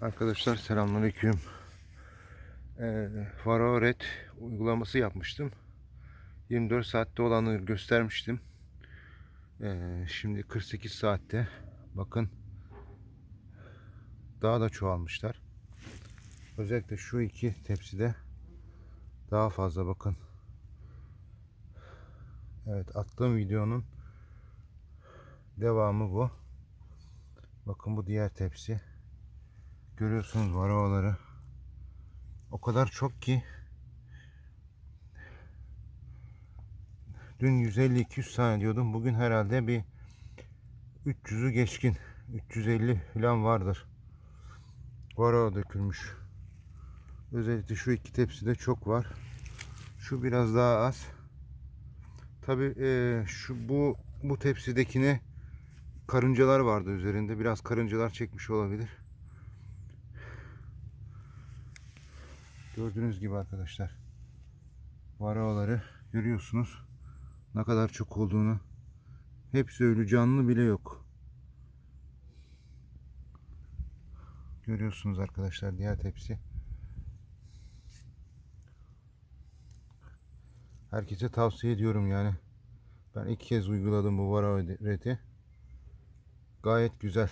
Arkadaşlar selamünaleyküm. Ee, Faro Red uygulaması yapmıştım. 24 saatte olanı göstermiştim. Ee, şimdi 48 saatte bakın daha da çoğalmışlar. Özellikle şu iki tepside daha fazla bakın. Evet attığım videonun devamı bu. Bakın bu diğer tepsi. Görüyorsunuz varavaları. O kadar çok ki dün 150-200 tane diyordum. Bugün herhalde bir 300'ü geçkin. 350 falan vardır. Varava dökülmüş. Özellikle şu iki tepside çok var. Şu biraz daha az. Tabi şu bu bu tepsidekine karıncalar vardı üzerinde. Biraz karıncalar çekmiş olabilir. Gördüğünüz gibi arkadaşlar. Varavaları görüyorsunuz. Ne kadar çok olduğunu. Hepsi ölü canlı bile yok. Görüyorsunuz arkadaşlar diğer tepsi. Herkese tavsiye ediyorum yani. Ben ilk kez uyguladım bu vara reti. Gayet güzel.